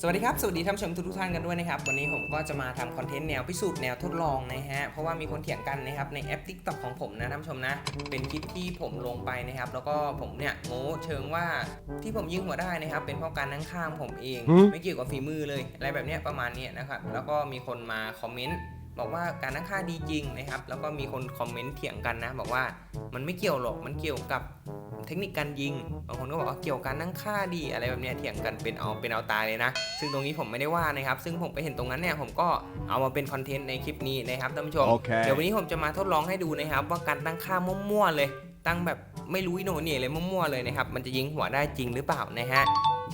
สวัสดีครับ สวัสดีท่านผู้ชมทุกๆท่านกันด้วยนะครับ วันนี้ผมก็จะมาทำคอนเทนต์แนวพิสูจน์แนวทดลองนะฮะ เพราะว่ามีคนเถียงกันนะครับในแอป TikTok ของผมนะท่านผู้ชมนะ เป็นคลิปที่ผมลงไปนะครับ แล้วก็ผมเนี่ยโม้เชิงว่าที่ผมยิงหัวได้นะครับ เป็นเพราะการนั่งข้างผมเองหืมไม่เกี่ยวกับฝีมือเลย อะไรแบบเนี้ยประมาณเนี้ยนะครับ แล้วก็มีคนมาคอมเมนต์ บอกว่าการนั่งข้างดีจริงนะครับ แล้วก็มีคนคอมเมนต์เถียงกันนะ บอกว่ามันไม่เกี่ยวหรอกมันเกี่ยวกับเทคนิคการยิงบางคนก็บอกว่าเกี่ยวกับการนั่งค่าดีอะไรแบบเนี้ยเถียงกันเป็นเอาเป็นเอาตายเลยนะ ซึ่งตรงนี้ผมไม่ได้ว่านะครับ ซึ่งผมไปเห็นตรงนั้นเนี่ยผมก็เอามาเป็นคอนเทนต์ในคลิปนี้นะครับท่านผู้ชม Okay. เดี๋ยววันนี้ผมจะมาทดลองให้ดูนะครับ ว่าการตั้งค่ามั่วๆเลย ตั้งแบบไม่รู้อีโหนเหนี่เลยมั่วๆเลยนะครับมันจะยิงหัวได้จริงหรือเปล่านะฮะ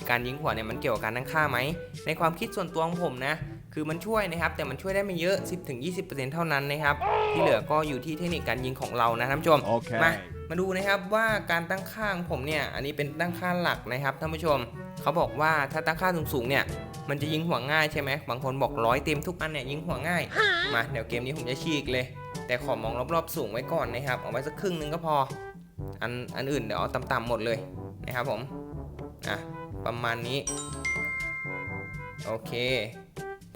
การยิงหัวเนี่ยมันเกี่ยวกับการตั้งค่าไหมในความคิดส่วนตัวของผมนะ คือมันช่วยนะครับ แต่มันช่วยได้ไม่เยอะ 10-20%เท่านั้นนะครับ ที่เหลือก็อยู่ที่เทคนิคการยิงของเรานะท่านผู้ชม Okay. มามาดูนะครับว่าการตั้งค่าของผมเนี่ย อันนี้เป็นตั้งค่าหลักนะครับท่านผู้ชม เขาบอกว่าถ้าตั้งค่าสูงๆเนี่ยมันจะยิงหัวง่ายใช่ไหมบางคนบอกร้อยเต็มทุกอันเนี่ยยิงหัวง่าย มาเดี๋ยวเกมนี้ผมจะฉีกเลย แต่ขอมองรอบๆสูงไว้ก่อนนะครับเอาไว้สักครึ่งหนึงก็พอ อันอันอื่นเดี๋ยวเอาต่ำๆหมดเลยนะครับผมอะประมาณนี้ โอเค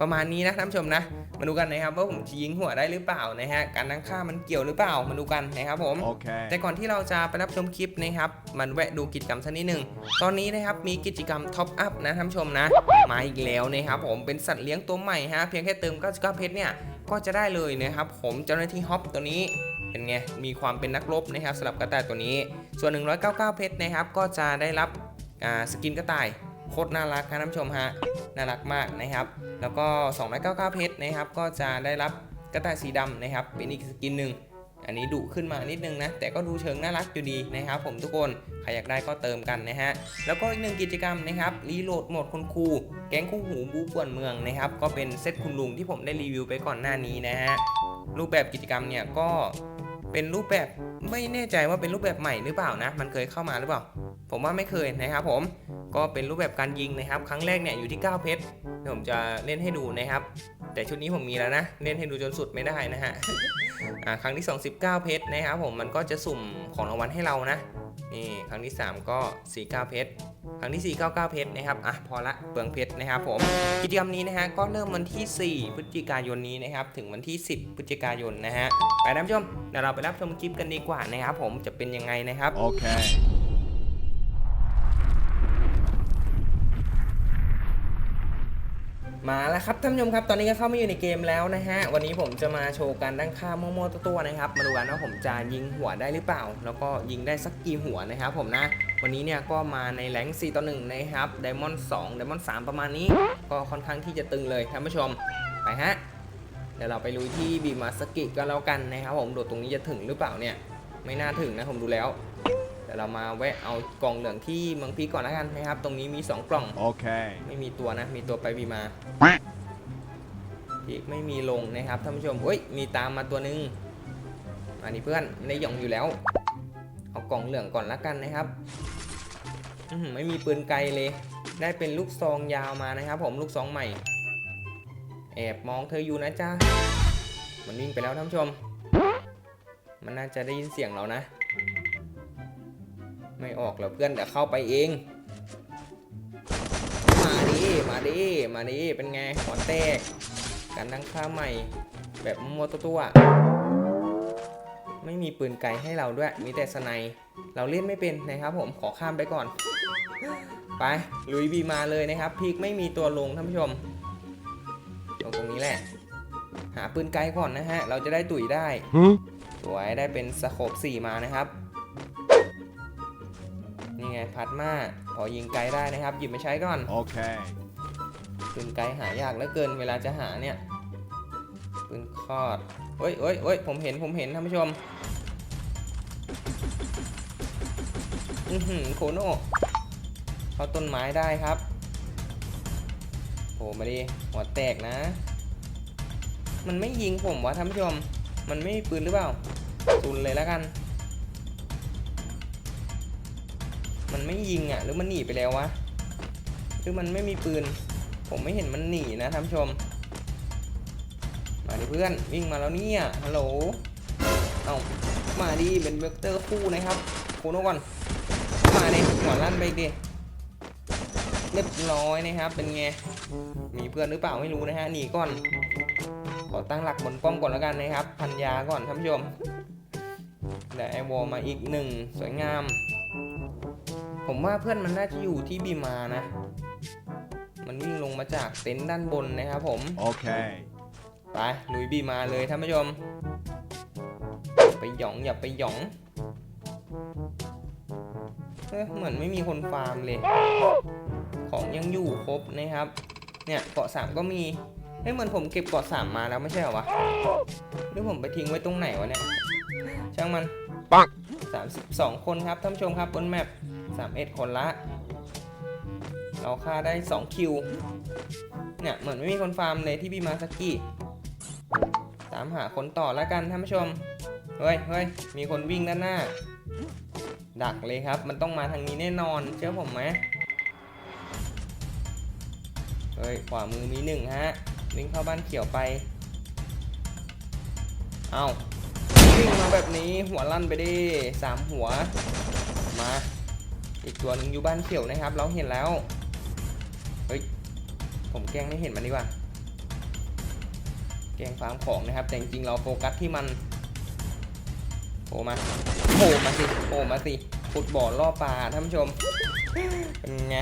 ประมาณนี้นะท่านผู้ชมนะ มาดูกันนะครับว่าผมจะยิงหัวได้หรือเปล่านะฮะการตั้งค่ามันเกี่ยวหรือเปล่ามาดูกันนะครับผม Okay. แต่ก่อนที่เราจะไปรับชมคลิปนะครับมันแวะดูกิจกรรมสักนิดหนึ่งตอนนี้นะครับมีกิจกรรมท็อปอัพนะท่านผู้ชมนะมาอีกแล้วนะครับผมเป็นสัตว์เลี้ยงตัวใหม่ฮะเพียงแค่เติม99เพชรเนี่ยก็จะได้เลยนะครับผมเจ้าหน้าที่ฮอปตัวนี้เป็นไงมีความเป็นนักรบนะครับสำหรับกระต่ายตัวนี้ ส่วน 199 เพชรนะครับก็จะได้รับอ่าสกินกระต่าย โคตรน่ารักครับท่านผู้ชมฮะน่ารักมากนะครับ แล้วก็ 299 เพชรนะครับ ก็จะได้รับกระต่ายสีดำนะครับ เป็นอีกสกินหนึ่งอันนี้ดุขึ้นมานิดนึงนะ แต่ก็ดูเชิงน่ารักอยู่ดีนะครับผมทุกคน ใครอยากได้ก็เติมกันนะฮะ แล้วก็อีกหนึ่งกิจกรรมนะครับ รีโหลดโหมดคนคูแก๊งคู่หูบูป่วนเมืองนะครับ ก็เป็นเซตคุณลุงที่ผมได้รีวิวไปก่อนหน้านี้นะฮะ รูปแบบกิจกรรมเนี่ยก็เป็นรูปแบบไม่แน่ใจว่าเป็นรูปแบบใหม่หรือเปล่านะ มันเคยเข้ามาหรือเปล่า ผมว่าไม่เคยนะครับผม ก็เป็นรูปแบบการยิงนะครับ ครั้งแรกเนี่ยอยู่ที่ 9 เพชรผมจะเล่นให้ดูนะครับ แต่ชุดนี้ผมมีแล้วนะ เล่นให้ดูจนสุดไม่ได้นะฮะอ่าครั้งที่2 19เพชรนะครับผมมันก็จะสุ่มของรางวัลให้เรานะนี่ครั้งที่ 3 ก็ 49 เพชรครั้งที่ 4 99 เพชรนะครับอะพอละเปลืองเพชรนะครับผมกิจกรรมนี้นะฮะก็เริ่มวันที่ 4 พฤศจิกายนนี้นะครับถึงวันที่ 10 พฤศจิกายนนะฮะไปท่านผู้ชมเดี๋ยวเราไปรับชมคลิปกันดีกว่านะครับผมจะเป็นยังไงนะครับ Okay. มาแล้วครับท่านผู้ชมครับตอนนี้ก็เข้ามาอยู่ในเกมแล้วนะฮะวันนี้ผมจะมาโชว์การตั้งค่ามั่วๆตัวๆนะครับมาดูกันว่าผมจะยิงหัวได้หรือเปล่า แล้วก็ยิงได้สักกี่หัวนะครับผมนะวันนี้เนี่ยก็มาในแรง4ต่อ1นะครับไดมอนด์2ไดมอนด์3ประมาณนี้ ก็ค่อนข้างที่จะตึงเลยท่านผู้ชมไปฮะเดี๋ยวเราไปลุยที่บีมาสกิก็แล้วกันนะครับผมโดดตรงนี้จะถึงหรือเปล่าเนี่ยไม่น่าถึงนะผมดูแล้ว ดี๋ยวเรามาแวะเอากล่องเหลืองที่เมืองพีก่อนแล้วกันนะครับ ตรงนี้มีสองกล่อง Okay. ไม่มีตัวนะ มีตัวไปบีมาพีกไม่มีลงนะครับท่านผู้ชมเฮ้ย มีตามมาตัวหนึง อันนี้เพื่อนไม่ได้หย่องอยู่แล้ว เอากล่องเหลืองก่อนละกันนะครับอื้อหือไม่มีปืนไกลเลย ได้เป็นลูกซองยาวมานะครับ ผมลูกซองใหม่ แอบมองเธออยู่นะจ๊ะ มันวิ่งไปแล้วท่านผู้ชม มันน่าจะได้ยินเสียงเรานะ ไม่ออกแล้วเพื่อนเดี๋ยวเข้าไปเอง มาดิมาดิมาดิเป็นไงหัวแตกการตั้งค่าใหม่ แบบมัวตัวตัวๆไม่มีปืนไกลให้เราด้วย มีแต่สไนด์เราเล่นไม่เป็นนะครับ ผมขอข้ามไปก่อน ไปลุยบีมาเลยนะครับพีกไม่มีตัวลงท่านผู้ชมลงตรงนี้แหละ หาปืนไกลก่อนนะฮะ เราจะได้ตุ๋ยได้ Hmm? สวยได้เป็นสโคป4มานะครับ นี่ไงพัดมาพอยิงไกลได้นะครับ หยิบมาใช้ก่อน Okay. ปืนไกลหายากเหลือเกินเวลาจะหาเนี่ยปืนคอดเฮ้ยเฮ้ยเฮ้ยผมเห็นผมเห็นท่านผู้ชมอือหือโคโน่เข้าต้นไม้ได้ครับโผล่มาดิหัวแตกนะ มันไม่ยิงผมวะท่านผู้ชม มันไม่มีปืนหรือเปล่าซุนเลยแล้วกัน มันไม่ยิงอะ หรือมันหนีไปแล้ววะ หรือมันไม่มีปืน ผมไม่เห็นมันหนีนะท่านผู้ชม มาดิเพื่อนวิ่งมาแล้วเนี่ย ฮัลโหล เอามาดิเป็นเวกเตอร์คู่นะครับโคโนก่อน มาดิหัวลั่นไปดิเรียบร้อยนะครับเป็นไง มีเพื่อนหรือเปล่าไม่รู้นะฮะหนีก่อน ขอตั้งหลักบนป้อมก่อนแล้วกันนะครับ พันยาก่อนท่านผู้ชมแต่ไอวอลมาอีกหนึ่งสวยงาม ผมว่าเพื่อนมันน่าจะอยู่ที่บีมานะ มันวิ่งลงมาจากเต็นท์ด้านบนนะครับผม Okay. ไปลุยบีมาเลยท่านผู้ชม ไปหยองอย่าไปหยองเอ๊ะเหมือนไม่มีคนฟาร์มเลย ของยังอยู่ครบนะครับ เนี่ยเกาะสามก็มีเฮ้ยเหมือนผมเก็บเกาะสามมาแล้วไม่ใช่เหรอวะ หรือผมไปทิ้งไว้ตรงไหนวะเนี่ย ช่างมันปังสามสิบสองคนครับท่านผู้ชมครับบนแมป สามเอ็ดคนละ เราฆ่าได้สองคิว เนี่ย เหมือนไม่มีคนฟาร์มเลยที่บีมาสกี้ ตามหาคนต่อแล้วกันท่านผู้ชม เฮ้ยเฮ้ยมีคนวิ่งด้านหน้า ดักเลยครับ มันต้องมาทางนี้แน่นอน เชื่อผมไหมเฮ้ย ขวามือมีหนึ่งฮะ วิ่งเข้าบ้านเขียวไป เอาวิ่งมาแบบนี้หัวลั่นไปดิสามหัว อีกตัวหนึงอยู่บ้านเขียวนะครับ เราเห็นแล้ว เฮ้ย ผมแกล้งไม่เห็นมันดีกว่า แกล้งฟาร์มของนะครับ แต่จริงๆเราโฟกัสที่มันโผล่มาโผล่มาสิโผล่มาสิฟุตบอลล่อปลาท่านผู้ชม เป็นไง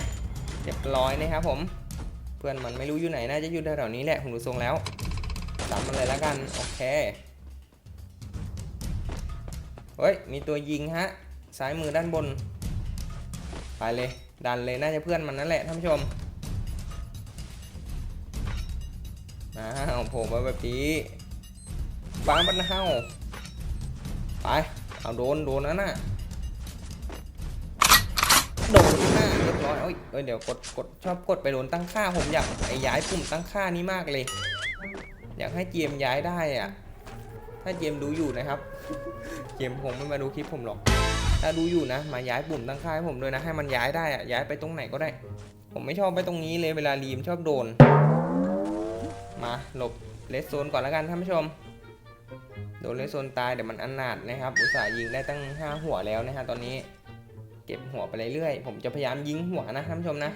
เรียบร้อยนะครับผม เพื่อนมันไม่รู้อยู่ไหนน่าจะอยู่แถวๆนี้แหละผมดูทรงแล้วตามมันเลยแล้วกันโอเคเฮ้ยมีตัวยิงฮะซ้ายมือด้านบน ไปเลย ดันเลยน่าจะเพื่อนมันนั่นแหละท่านผู้ชมอ้าวโผล่มาแบบนี้ฟ้าบันเฮาไปเอาโดนโดนนั่นน่ะโดนนั่นน่ะเรียบร้อยเอ้ยเอ้ยเดี๋ยวกดกดชอบกดไปโดนตั้งค่าผมอยากไอ้ย้ายปุ่มตั้งค่านี้มากเลย อยากให้เจมย้ายได้อะถ้าเจมดูอยู่นะครับ เจมคงไม่มาดูคลิปผมหรอก ถ้าดูอยู่นะมาย้ายปุ่มตั้งค่าให้ผมด้วยนะให้มันย้ายได้อะย้ายไปตรงไหนก็ได้ ผมไม่ชอบไปตรงนี้เลยเวลารีมชอบโดน มาหลบเลสโซนก่อนแล้วกันท่านผู้ชม โดนเลสโซนตายเดี๋ยวมันอันนาดนะครับอุตส่าห์ยิงได้ตั้ง 5 หัวแล้วนะฮะตอนนี้ เก็บหัวไปเรื่อยๆผมจะพยายามยิงหัวนะท่านผู้ชมนะ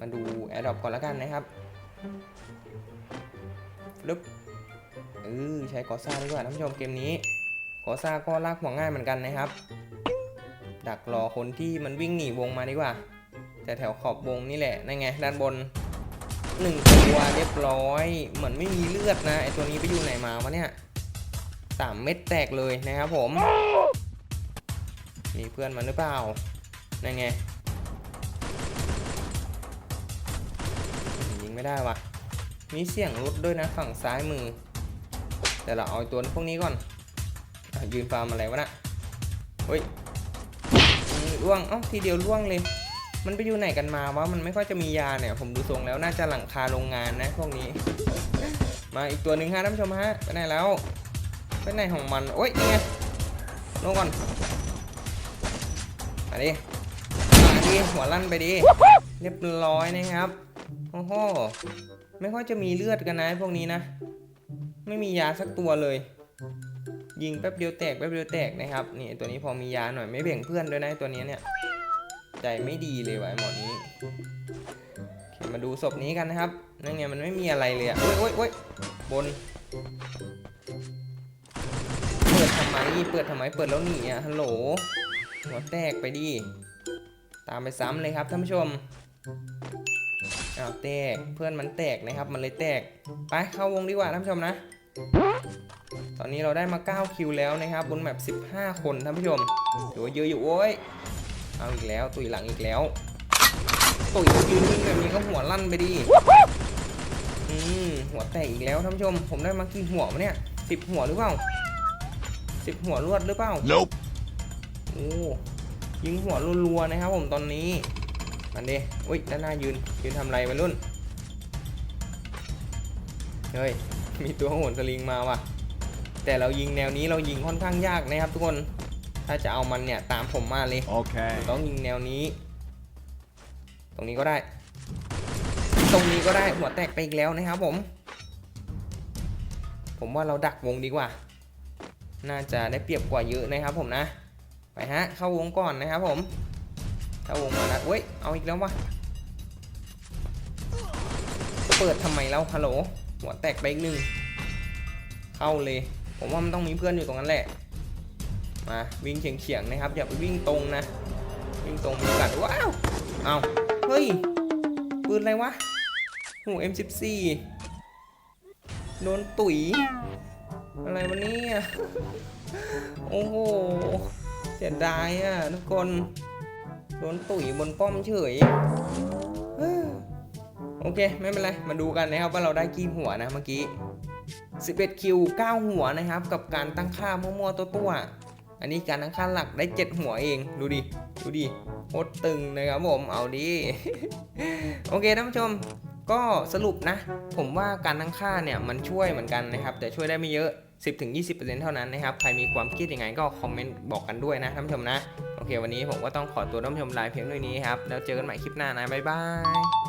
มาดูแอร์ดรอปก่อนแล้วกันนะครับลึบเออใช้กอซ่าดีกว่าท่านผู้ชมเกมนี้ กอซ่าก็ลากหัวง่ายเหมือนกันนะครับ ดักรอคนที่มันวิ่งหนีวงมาดีกว่า แต่แถวขอบวงนี่แหละนั่นไงด้านบนหนึ่งตัวเรียบร้อย เหมือนไม่มีเลือดนะไอตัวนี้ไปอยู่ไหนมาวะเนี่ยสามเม็ดแตกเลยนะครับผม มีเพื่อนมันหรือเปล่านั่นไงยิงไม่ได้วะมีเสียงรถด้วยนะฝั่งซ้ายมือ แต่เราเอาไอ้ตัวพวกนี้ก่อน ยืนฟาร์มอะไรวะนะเฮ้ยล่วงเอ้าทีเดียวล่วงเลย มันไปอยู่ไหนกันมาวะมันไม่ค่อยจะมียาเนี่ย ผมดูทรงแล้วน่าจะหลังคาโรงงานนะพวกนี้ มาอีกตัวหนึ่งฮะท่านผู้ชมฮะไปไหนแล้วไปไหนของมันโอ้ยนี่ไงลงก่อนมาดิมาดิหัวลั่นไปดิเรียบร้อยนะครับโอ้โหไม่ค่อยจะมีเลือดกันนะพวกนี้นะ ไม่มียาสักตัวเลย ยิงแป๊บเดียวแตกแป๊บเดียวแตกนะครับนี่ตัวนี้พอมียาหน่อยไม่แบ่งเพื่อนด้วยนะตัวนี้เนี่ยใจไม่ดีเลยวะไอหมอนี้มาดูศพนี้กันนะครับนั่นไงมันไม่มีอะไรเลยอะโอ้ยโอ้ยโอ้ยบน เปิดทำไมเปิดทำไมเปิดแล้วหนีอะฮัลโหลหัวแตกไปดิตามไปซ้ำเลยครับท่านผู้ชมอ้าวแตกเพื่อนมันแตกนะครับ มันเลยแตกไปเข้าวงดีกว่าท่านผู้ชมนะ ตอนนี้เราได้มา 9 คิวแล้วนะครับ บนแมป15 คนท่านผู้ชมถือว่าเยอะอยู่โอ้ยเอาอีกแล้วตุยหลังอีกแล้วตุยยืนนิ่งแบบนี้ก็หัวลั่นไปดิอืมหัวแตกอีกแล้วท่านผู้ชม ผมได้มากี่หัววะเนี่ยสิบหัวหรือเปล่าสิบหัวรวดหรือเปล่า Nope. โอ้ยิงหัวรัวๆนะครับ ผมตอนนี้มันดิอุ้ยด้านหน้ายืนยืนทำอะไรวัยรุ่นเฮ้ยมีตัวโหนสลิงมาว่ะ แต่เรายิงแนวนี้เรายิงค่อนข้างยากนะครับ ทุกคนถ้าจะเอามันเนี่ยตามผมมาเลย Okay. ต้องยิงแนวนี้ ตรงนี้ก็ได้ ตรงนี้ก็ได้หัวแตกไปอีกแล้วนะครับผม ผมว่าเราดักวงดีกว่า น่าจะได้เปรียบกว่าเยอะนะครับ ผมนะไปฮะเข้าวงก่อนนะครับผมเข้าวงมาแล้วเว้ยเอาอีกแล้ววะเปิดทำไมแล้วฮัลโหลหัวแตกไปอีกหนึ่งเข้าเลย ผมว่ามันต้องมีเพื่อนอยู่ตรงนั้นแหละ มาวิ่งเฉียงๆนะครับ อย่าไปวิ่งตรงนะ วิ่งตรงมีกัดว้าวเอาเฮ้ย ปืนอะไรวะโห M14 โดนตุ๋ย อะไรวะเนี่ยโอ้โหเสียดายอะทุกคนโดนตุ๋ยบนป้อมเฉยโอเค ไม่เป็นไร มาดูกันนะครับว่าเราได้กี่หัวนะเมื่อกี้ 11 คิว 9 หัวนะครับ กับการตั้งค่ามั่วๆตัวๆอันนี้การตั้งค่าหลักได้ 7 หัวเอง ดูดิ ดูดิโคตรตึงนะครับผม เอาดิ โอเคท่านผู้ชม ก็สรุปนะ ผมว่าการตั้งค่าเนี่ยมันช่วยเหมือนกันนะครับ แต่ช่วยได้ไม่เยอะ 10-20%เท่านั้นนะครับ ใครมีความคิดยังไงก็คอมเมนต์บอกกันด้วยนะท่านผู้ชมนะ โอเค วันนี้ผมก็ต้องขอตัวท่านผู้ชมลาเพียงเท่านี้ครับ แล้วเจอกันใหม่คลิปหน้านะ บ๊ายบาย